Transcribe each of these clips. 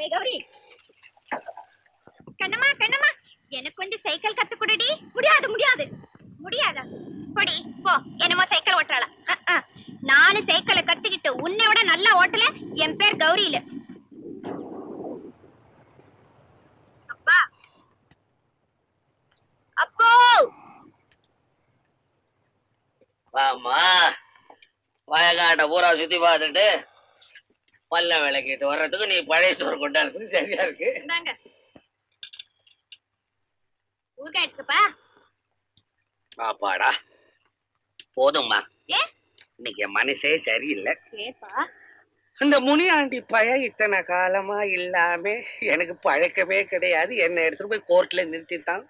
ஏ கௌரி. கண்ணம்மா கண்ணம்மா. எனக்கு கொஞ்சம் சைக்கிள் கத்து கொடுடி. முடியாது முடியாது. முடியாதா? கொடி போ. என்னமோ சைக்கிள் ஓட்டுறாள. நானும் சைக்கிளை கத்துக்கிட்டு உன்னை விட நல்லா ஓட்டல என் பேர் கௌரி இல்ல அப்பா. அப்போ. வாமா வயக்காட்டை பூரா சுத்தி பார்த்துட்டு பல்ல விளக்கிட்டு வர்றதுக்கு நீ பழைய சோறு கொண்டாடுறது சரியா இருக்கு? பாப்பாடா போதும்மா. இன்னைக்கு மனசே சரியில்லை. இந்த முனியாண்டி பய இத்தனை காலமா இல்லாம எனக்கு பழக்கமே கிடையாது. என்னை எடுத்துட்டு போய் கோர்ட்ல நிறுத்திட்டான்.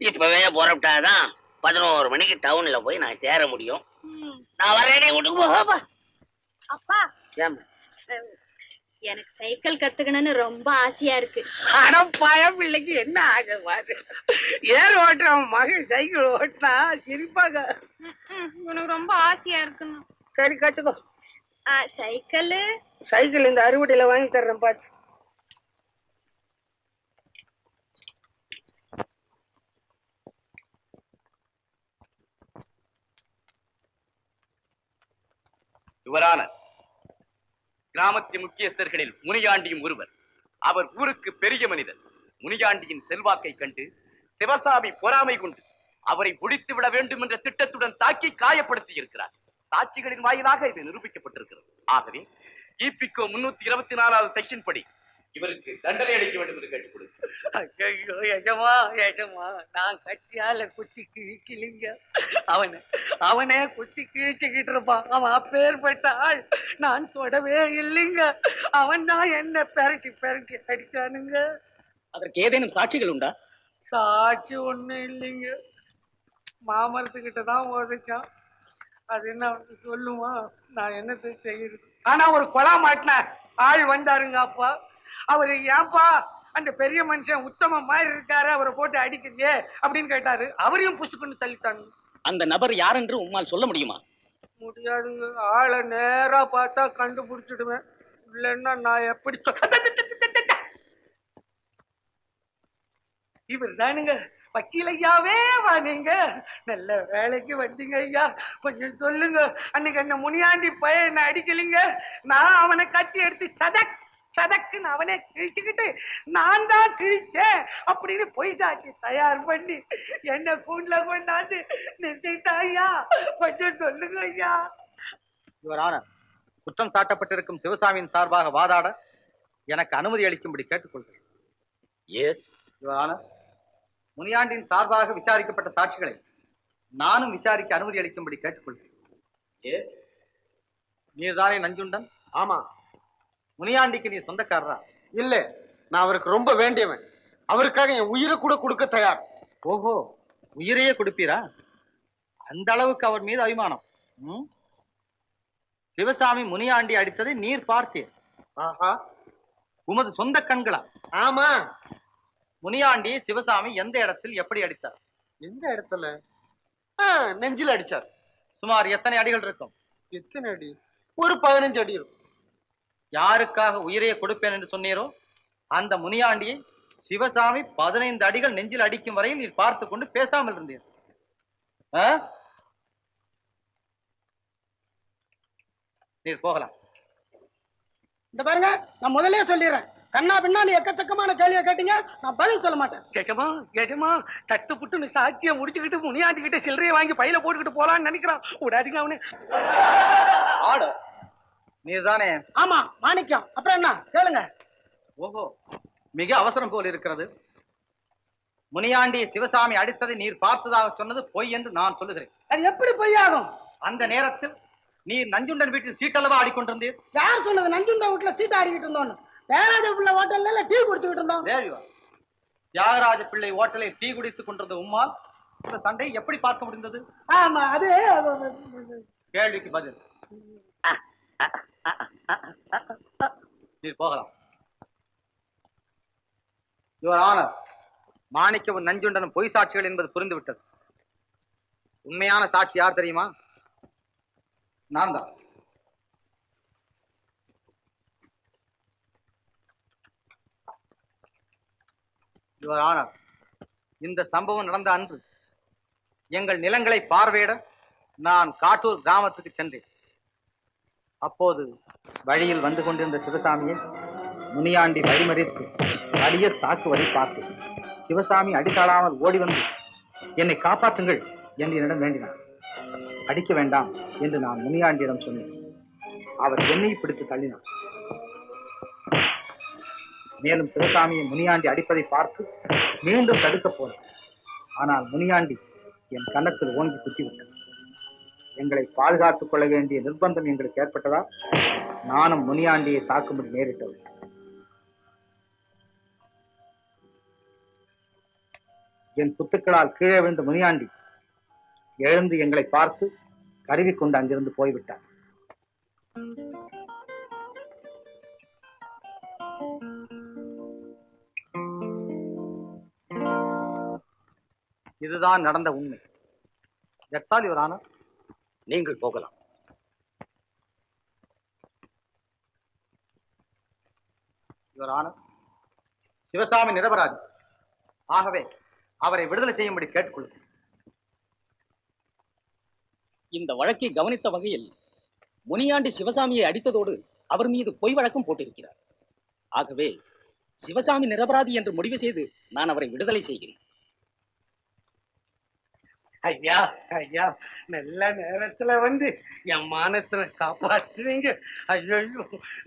இப்பவே புறப்பட்டாதான் பதினோரு மணிக்கு டவுன்ல போய் நான் சேர முடியும். நான் வரேனே வீட்டுக்கு போகாப்பா அப்பா. அஹ், எனக்கு சைக்கிள் கத்துக்கணும்னு ரொம்ப ஆசையா இருக்கு. அட பயம் பிள்ளைக்கு என்ன ஆக பாரு ஏர் ஓட்டுறவன் மகன் சைக்கிள் ஓட்டினா சிரிப்பாங்க எனக்கு ரொம்ப ஆசையா இருக்கணும் சரி கத்துக்கோ. சைக்கிள் சைக்கிள் இந்த அறுவடையில வாங்கி தர்றேன் பாத்து யுவரான கிராமத்தின் முக்கியஸ்தர்களில் முனியாண்டியும் ஒருவர். அவர் ஊருக்கு பெரிய மனிதர். முனியாண்டியின் செல்வாக்கை கண்டு சிவசாமி பொறாமை கொண்டு அவரை ஒழித்து விட வேண்டும் என்ற திட்டத்துடன் தாக்கி காயப்படுத்தி இருக்கிறார் சாட்சிகளின் வாயிலாக இது நிரூபிக்கப்பட்டிருக்கிறது. ஆகவே இபிகோ முன்னூத்தி இருபத்தி நாலாவது செக்ஷன் படி இவருக்கு தண்டனை அளிக்க வேண்டும் என்று கேட்டுக் எஜமா எஜமா நான் கட்சியால குத்தி கிழிக்கலிங்க. அவனை அவனே குத்தி கிழிச்சுக்கிட்டு இருப்பான். அவன் அப்பேற்பட்ட ஆள் நான் தொடவே இல்லைங்க. அவன் தான் என்ன பெரட்டி பெரட்டி அடிச்சானுங்க. அதற்கு ஏதேனும் சாட்சிகள் உண்டா? சாட்சி ஒண்ணும் இல்லைங்க. மாமரத்துக்கிட்ட தான் உதைச்சான் அது என்ன சொல்லுமா? நான் என்னத்தை செய்யுது ஆனா ஒரு கொலா மாட்டின ஆள் வந்தாருங்க அப்பா. அவரு ஏன்பா அந்த பெரிய மனுஷன் உத்தம மாதிரி இருக்காரு அவரை போட்டு அடிக்கிறியே அப்படின்னு கேட்டாரு. அவரையும் புசுக்குன்னு தள்ளிட்டாங்க. அந்த நபர் யார் என்று உம்மால் சொல்ல முடியுமா? முடியாதுங்க. ஆளை நேரா பார்த்தா கண்டுபிடிச்சிடுவேன். இல்லைன்னா நான் எப்படி இவர் தானுங்க. வக்கீல் ஐயாவே வா நீங்க நல்ல வேலைக்கு வந்தீங்க ஐயா. கொஞ்சம் சொல்லுங்க. அன்னைக்கு அந்த முனியாண்டி பையன் என்ன அடிக்கலைங்க? நான் அவனை கட்டி எடுத்து சதக் சதக்குன்னு அவனே கிழிச்சுக்கிட்டு நான் தான் கிழிச்சேன் அப்படின்னு பொய் சாட்சி தயார் பண்ணி என்ன கூண்டுல கொண்டாந்து நிறுத்திட்டா ஐயா கொஞ்சம் சொல்லுங்க ஐயா. இவரான குற்றம் சாட்டப்பட்டிருக்கும் சிவசாமியின் சார்பாக வாதாட எனக்கு அனுமதி அளிக்கும்படி கேட்டுக்கொள்கிறேன். எஸ் இவரான முனியாண்டின் சார்பாக விசாரிக்கப்பட்ட சாட்சிகளை நானும் விசாரிக்க அனுமதி அளிக்கும்படி கேட்டுக்கொள்கிறேன். எஸ் நீர்தானே நஞ்சுண்டன்? ஆமா. முனியாண்டிக்கு நீ சொந்தக்காரரா? இல்ல நான் அவருக்கு ரொம்ப வேண்டியவன். அவருக்காக என் உயிரை கூட கொடுக்க தயார். ஓஹோ உயிரையே கொடுப்பீரா? அந்த அளவுக்கு அவர் மீது அபிமானம்? சிவசாமி முனியாண்டி அடித்ததை நீர் பார்த்தீர். ஆஹா. உமது சொந்த கண்களா? ஆமா. முனியாண்டி சிவசாமி எந்த இடத்தில் எப்படி அடித்தார்? எந்த இடத்துல? நெஞ்சில அடிச்சார். சுமார் எத்தனை அடிகள் இருக்கும்? எத்தனை அடி? ஒரு பதினஞ்சு அடி இருக்கும். யாருக்காக உயிரையே கொடுப்பேன் என்று சொன்னீரோ? அந்த முனியாண்டியை சிவசாமி பதினைந்து அடிகள் நெஞ்சில் அடிக்கும் வரையில் நீர் பார்த்து கொண்டு பேசாமல் இருந்தீர்? நீர் போகலாம். இந்த பாருங்க நான் முதல்லயே சொல்லிடுறேன். கண்ணா பின்னா நீ எக்கச்சக்கமான கேள்வியை கேட்டீங்க நான் பதில் சொல்ல மாட்டேன். கேட்டமா கேட்டமா தட்டு புட்டுன்னு சாட்சியை முடிச்சுக்கிட்டு முனியாண்டிக்கிட்ட சில்லறையை வாங்கி பையில போட்டுக்கிட்டு போலான்னு நினைக்கிறான். விடாதீங்க அவனு. ஆர்டர் நீர்தானே ஆமா மாணிக்கம். அப்புறம் என்ன? கேளுங்க. ஓஹோ மிக அவசரம் போல் இருக்கிறது. முனியாண்டி சிவசாமி அடித்ததை நீர் பார்த்ததாக சொன்னது பொய் என்று நான் சொல்லுகிறேன். அது எப்படி பொய்யாகும்? அந்த நேரத்தில் நீர் நஞ்சுண்டன் வீட்டில் சீட்டளவா ஆடிக்கொண்டிருந்தீர்? யார் சொன்னது? நஞ்சுண்ட வீட்டுல சீட்டு ஆடிக்கிட்டு இருந்தோன்னு. தேராஜ பிள்ளை ஹோட்டல்ல டீ குடிச்சுக்கிட்டு இருந்தோம். Are. தியாகராஜ பிள்ளை ஓட்டலில் டீ குடித்துக் கொண்டிருந்த உம்மால் இந்த சண்டை எப்படி பார்க்க முடிந்தது? ஆமா அது- கேள்விக்கு பதில் நீர் போகலாம். யுவர் ஆனர் மாணிக்கவும் நஞ்சுண்டனும் பொய் சாட்சிகள் என்பது புரிந்துவிட்டது. உண்மையான சாட்சி யார் தெரியுமா? நான் தான் யுவர் ஆனர் இந்த சம்பவம் நடந்த அன்று எங்கள் நிலங்களை பார்வையிட நான் காட்டூர் கிராமத்துக்கு சென்றேன். அப்போது வழியில் வந்து கொண்டிருந்த சிவசாமியை முனியாண்டி வழிமறித்து அடிய தாக்குவதை பார்த்தேன் சிவசாமி அடித்தாளாமல் ஓடி வந்து என்னை காப்பாற்றுங்கள் என்று என்னிடம் வேண்டினார் அடிக்க வேண்டாம் என்று நான் முனியாண்டியிடம் சொன்னேன். அவர் என்னை பிடித்து தள்ளினார். மேலும் சிவசாமியை முனியாண்டி அடிப்பதை பார்த்து மீண்டும் தடுக்கப் போனார். ஆனால் முனியாண்டி என் கன்னத்தில் ஓங்கி குத்திவிட்டது எங்களை பாதுகாத்துக் கொள்ள வேண்டிய நிர்பந்தம் எங்களுக்கு ஏற்பட்டதால் நானும் முனியாண்டியை தாக்கும்படி நேரிட்டது என் குத்துக்களால் கீழே விழுந்த முனியாண்டி எழுந்து எங்களை பார்த்து கருவி கொண்டு அங்கிருந்து போய்விட்டார் இதுதான் நடந்த உண்மை all, Your Honor. நீங்கள் போகலாம் Your Honor. சிவசாமி நிரபராதி ஆகவே அவரை விடுதலை செய்யும்படி கேட்டுக்கொள்கிறேன் இந்த வழக்கை கவனித்த வகையில் முனியாண்டி சிவசாமியை அடித்ததோடு அவர் மீது பொய் வழக்கம் போட்டிருக்கிறார். ஆகவே சிவசாமி நிரபராதி என்று முடிவு செய்து நான் அவரை விடுதலை செய்கிறேன். ஐயா ஐயா நல்ல நேரத்துல வந்து என் மானத்தை காப்பாத்துறீங்க ஐயோ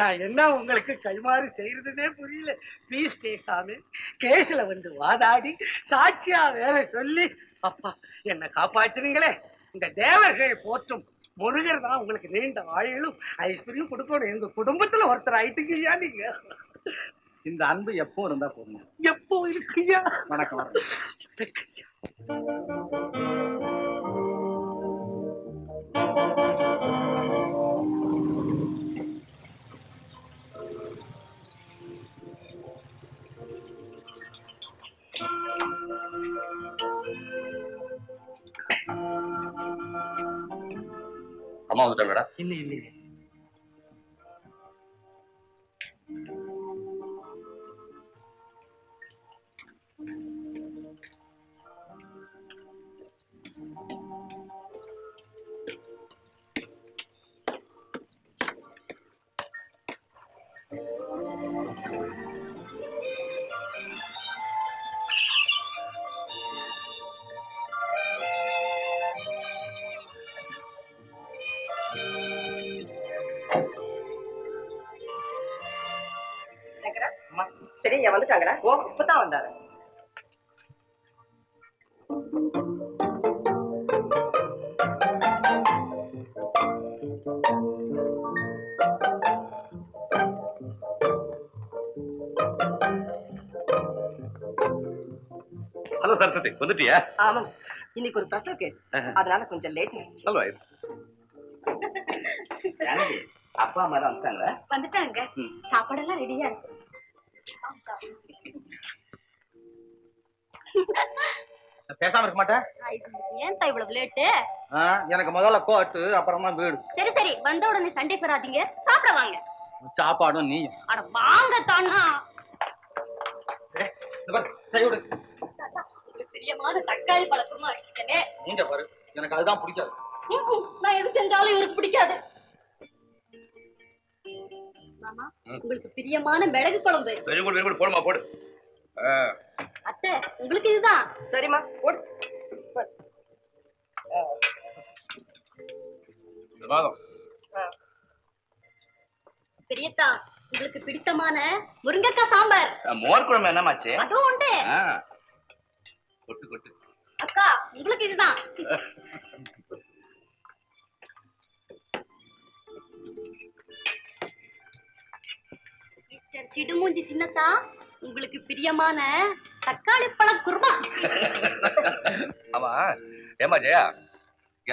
நான் என்ன உங்களுக்கு கைமாறு செய்யறதுனே புரியல. ப்ளீஸ் பேசாம கேஸ்ல வந்து வாதாடி சாட்சியா வேற சொல்லி அப்பா என்ன காப்பாத்துனீங்களே. இந்த தேவர்கள் போற்றும் முருகர் தான் உங்களுக்கு நீண்ட ஆயுளும் ஐஸ்வர்யம் கொடுக்கணும். எங்க குடும்பத்துல ஒருத்தர் ஆயிட்டுங்கய்யா நீங்க? இந்த அன்பு எப்பவும் இருந்தா போதும் எப்போ இருக்குய்யா? வணக்கம். வணக்கம். அம்மா வந்துட்டாங்கடா இல்ல இல்லையே சரி வந்துட்டாங்களா ஓ இப்பதான் வந்தாரு ஹலோ சரஸ்வதி வந்துட்டியா? ஆமாம். இன்னைக்கு ஒரு பிரசவ கேஸ் அதனால கொஞ்சம் லேட் ஆயிடுச்சு. அப்பா அம்மா தான் வந்துட்டாங்களா? வந்துட்டாங்க. சாப்பாடெல்லாம் ரெடியா இருக்கு. பேசாம இருக்க மாட்டேன். ஏன் தான் இவ்வளவு லேட்டு எனக்கு முதல்ல கோட்டு அப்புறமா வீடு. சரி சரி. வந்த உடனே சண்டை பெறாதீங்க சாப்பிட வாங்க. சாப்பாடும் நீ அட வாங்க தானா? பிரியமான தக்காளி பழக்கமா இருக்கே நீங்க பாரு. எனக்கு அதுதான் பிடிக்காது. நான் எது செஞ்சாலும் இவருக்கு பிடிக்காது. மாமா உங்களுக்கு பிரியமான மிளகு குழம்பு வெரி குட் வெரி குட் போடுமா போடு. அத்தை உங்களுக்கு இதுதான்? சரிம்மா போடு. பெரியத்தா உங்களுக்கு பிடித்தமான முருங்கைக்காய் சாம்பார். மோர் குழம்பு என்னமாச்சு அதுவும் உண்டு. கொட்டு கொட்டு. அக்கா உங்களுக்கு இதுதான். சிடுமூஞ்சி சின்னத்தா உங்களுக்கு பிரியமான தக்காளி பழ குருமா. ஆமா. ஏமா ஜெயா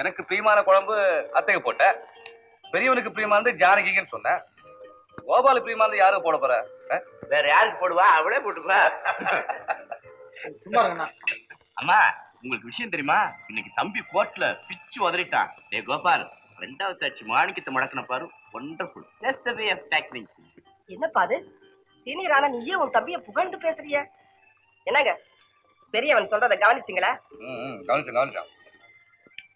எனக்கு பிரியமான குழம்பு அத்தைக்கு போட்ட. பெரியவனுக்கு பிரியமானது ஜானகின்னு சொன்ன. கோபாலு பிரியமானது யாருக்கு போட போற? வேற யாருக்கு போடுவா? அவளே போட்டுப்பா சும்மா அம்மா உங்களுக்கு விஷயம் தெரியுமா? இன்னைக்கு தம்பி கோர்ட்ல பிச்சு உதறிட்டான். ஏ கோபால் ரெண்டாவது சாட்சி மாணிக்கத்தை முடக்கின பாரு. ஒண்டர்ஃபுல் என்னப்பா அது? சீனியர் ஆனா நீயே உன் தம்பிய புகழ்ந்து பேசுறிய. என்னங்க? பெரியவன் சொல்றத கவனிச்சிங்களா? கவனிச்சேன் கவனிச்சேன்.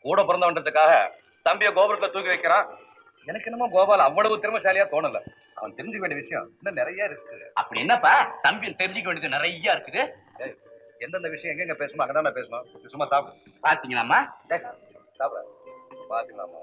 கூட பிறந்தவன்றதுக்காக தம்பிய கோபுரத்துல தூக்கி வைக்கிறான். எனக்கு என்னமோ கோபால் அவ்வளவு திறமைசாலியா தோணல. அவன் தெரிஞ்சுக்க வேண்டிய விஷயம் இன்னும் நிறைய இருக்கு. அப்படி என்னப்பா? தம்பி தெரிஞ்சுக்க வேண்டியது நிறைய இருக்குது. எந்தெந்த விஷயம் எங்கெங்க பேசணுமோ அங்கதான் பேசணும். சும்மா சாப்பிடு. பாத்தீங்களாமா சாப்பிட. பாத்தீங்களாமா